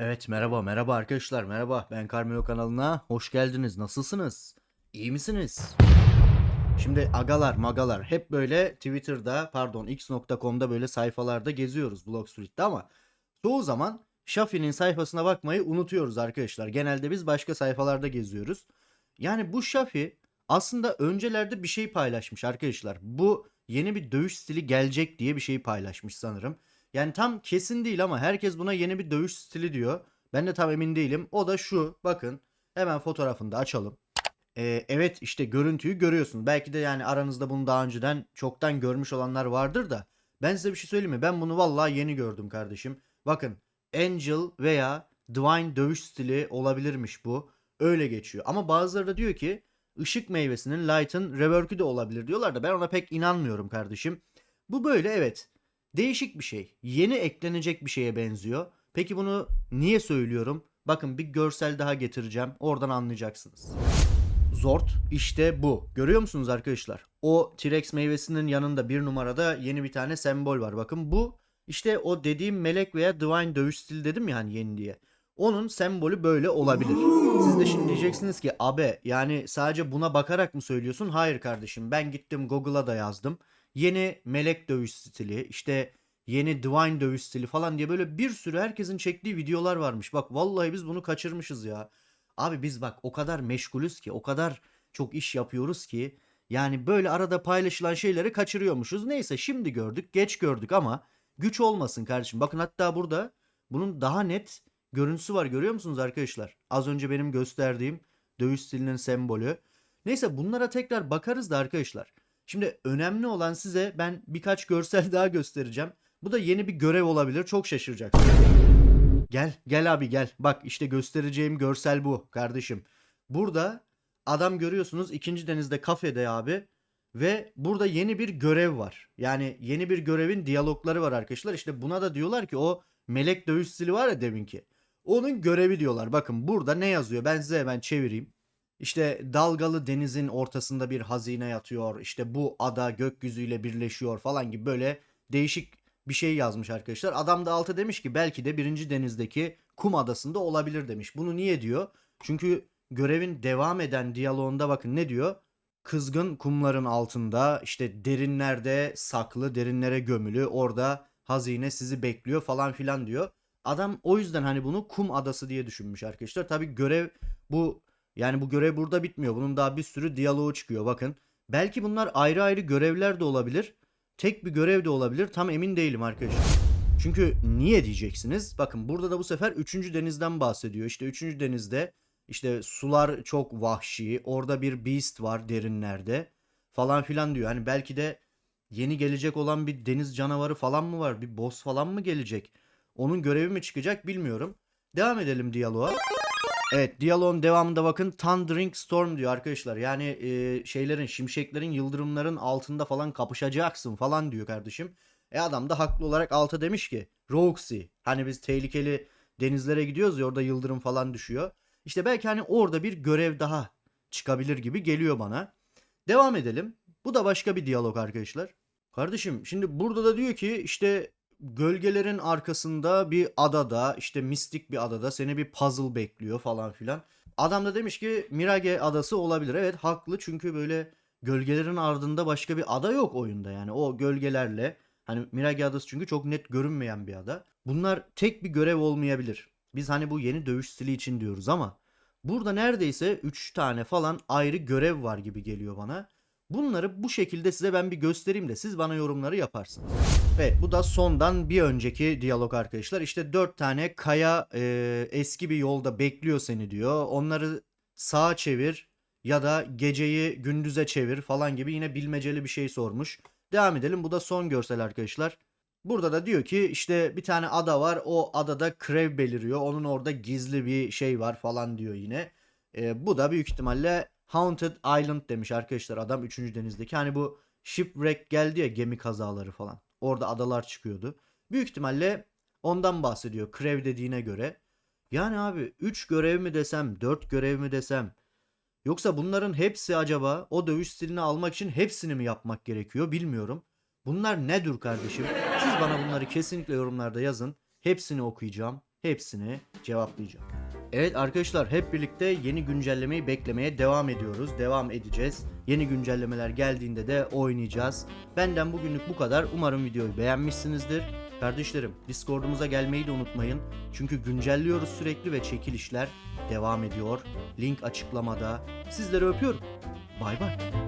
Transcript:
Evet merhaba merhaba arkadaşlar merhaba ben Carmelo kanalına hoş geldiniz nasılsınız iyi misiniz? Şimdi agalar magalar hep böyle Twitter'da pardon x.com'da böyle sayfalarda geziyoruz Blog Street'te ama çoğu zaman Shafi'nin sayfasına bakmayı unutuyoruz arkadaşlar. Genelde biz başka sayfalarda geziyoruz. Yani bu Shafi aslında öncelerde bir şey paylaşmış arkadaşlar. Bu yeni bir dövüş stili gelecek diye bir şey paylaşmış sanırım. Yani tam kesin değil ama herkes buna yeni bir dövüş stili diyor. Ben de tam emin değilim. O da şu. Bakın hemen fotoğrafını da açalım. Ee, evet işte görüntüyü görüyorsunuz. Belki de yani aranızda bunu daha önceden çoktan görmüş olanlar vardır da. Ben size bir şey söyleyeyim mi? Ben bunu vallahi yeni gördüm kardeşim. Bakın Angel veya Divine dövüş stili olabilirmiş bu. Öyle geçiyor. Ama bazıları da diyor ki ışık meyvesinin Light'ın rework'ü de olabilir diyorlar da ben ona pek inanmıyorum kardeşim. Bu böyle evet. Değişik bir şey. Yeni eklenecek bir şeye benziyor. Peki bunu niye söylüyorum? Bakın bir görsel daha getireceğim. Oradan anlayacaksınız. Zort işte bu. Görüyor musunuz arkadaşlar? O T-Rex meyvesinin yanında bir numarada yeni bir tane sembol var. Bakın bu işte o dediğim melek veya divine dövüş stili dedim ya hani yeni diye. Onun sembolü böyle olabilir. Siz de şimdi diyeceksiniz ki abe yani sadece buna bakarak mı söylüyorsun? Hayır kardeşim ben gittim Google'a da yazdım. Yeni melek dövüş stili işte yeni divine dövüş stili falan diye böyle bir sürü herkesin çektiği videolar varmış. Bak vallahi biz bunu kaçırmışız ya. Abi biz bak o kadar meşgulüz ki o kadar çok iş yapıyoruz ki yani böyle arada paylaşılan şeyleri kaçırıyormuşuz. Neyse şimdi gördük geç gördük ama güç olmasın kardeşim. Bakın hatta burada bunun daha net görüntüsü var görüyor musunuz arkadaşlar? Az önce benim gösterdiğim dövüş stilinin sembolü. Neyse bunlara tekrar bakarız da arkadaşlar. Şimdi önemli olan size ben birkaç görsel daha göstereceğim. Bu da yeni bir görev olabilir. Çok şaşıracaksınız. Gel, gel abi gel. Bak işte göstereceğim görsel bu kardeşim. Burada adam görüyorsunuz ikinci denizde kafede abi. Ve burada yeni bir görev var. Yani yeni bir görevin diyalogları var arkadaşlar. İşte buna da diyorlar ki o melek dövüş stili var ya deminki. Onun görevi diyorlar. Bakın burada ne yazıyor? Ben size hemen çevireyim. İşte dalgalı denizin ortasında bir hazine yatıyor. İşte bu ada gökyüzüyle birleşiyor falan gibi böyle değişik bir şey yazmış arkadaşlar. Adam da alta demiş ki belki de birinci denizdeki kum adasında olabilir demiş. Bunu niye diyor? Çünkü görevin devam eden diyaloğunda bakın ne diyor? Kızgın kumların altında işte derinlerde saklı derinlere gömülü orada hazine sizi bekliyor falan filan diyor. Adam o yüzden hani bunu kum adası diye düşünmüş arkadaşlar. Tabi görev bu yani bu görev burada bitmiyor. Bunun daha bir sürü diyaloğu çıkıyor bakın. Belki bunlar ayrı ayrı görevler de olabilir. Tek bir görev de olabilir. Tam emin değilim arkadaşlar. Çünkü niye diyeceksiniz? Bakın burada da bu sefer 3. denizden bahsediyor. İşte 3. denizde işte sular çok vahşi. Orada bir beast var derinlerde falan filan diyor. Hani belki de yeni gelecek olan bir deniz canavarı falan mı var? Bir boss falan mı gelecek? Onun görevi mi çıkacak bilmiyorum. Devam edelim diyaloğa. Evet diyaloğun devamında bakın Thundering Storm diyor arkadaşlar. Yani e, şeylerin şimşeklerin yıldırımların altında falan kapışacaksın falan diyor kardeşim. E adam da haklı olarak alta demiş ki Roxy hani biz tehlikeli denizlere gidiyoruz ya orada yıldırım falan düşüyor. İşte belki hani orada bir görev daha çıkabilir gibi geliyor bana. Devam edelim. Bu da başka bir diyalog arkadaşlar. Kardeşim şimdi burada da diyor ki işte gölgelerin arkasında bir adada işte mistik bir adada seni bir puzzle bekliyor falan filan. Adam da demiş ki Mirage adası olabilir. Evet haklı çünkü böyle gölgelerin ardında başka bir ada yok oyunda yani o gölgelerle hani Mirage adası çünkü çok net görünmeyen bir ada. Bunlar tek bir görev olmayabilir. Biz hani bu yeni dövüş stili için diyoruz ama burada neredeyse 3 tane falan ayrı görev var gibi geliyor bana. Bunları bu şekilde size ben bir göstereyim de siz bana yorumları yaparsınız. Evet bu da sondan bir önceki diyalog arkadaşlar. İşte 4 tane kaya e, eski bir yolda bekliyor seni diyor. Onları sağa çevir ya da geceyi gündüze çevir falan gibi yine bilmeceli bir şey sormuş. Devam edelim. Bu da son görsel arkadaşlar. Burada da diyor ki işte bir tane ada var. O adada krev beliriyor. Onun orada gizli bir şey var falan diyor yine. E, bu da büyük ihtimalle Haunted Island demiş arkadaşlar adam 3. denizdeki. Hani bu shipwreck geldi ya gemi kazaları falan. Orada adalar çıkıyordu. Büyük ihtimalle ondan bahsediyor Krev dediğine göre. Yani abi 3 görev mi desem 4 görev mi desem yoksa bunların hepsi acaba o dövüş stilini almak için hepsini mi yapmak gerekiyor bilmiyorum. Bunlar nedir kardeşim? Siz bana bunları kesinlikle yorumlarda yazın. Hepsini okuyacağım. Hepsini cevaplayacağım. Evet arkadaşlar hep birlikte yeni güncellemeyi beklemeye devam ediyoruz. Devam edeceğiz. Yeni güncellemeler geldiğinde de oynayacağız. Benden bugünlük bu kadar. Umarım videoyu beğenmişsinizdir. Kardeşlerim Discord'umuza gelmeyi de unutmayın. Çünkü güncelliyoruz sürekli ve çekilişler devam ediyor. Link açıklamada. Sizleri öpüyorum. Bay bay.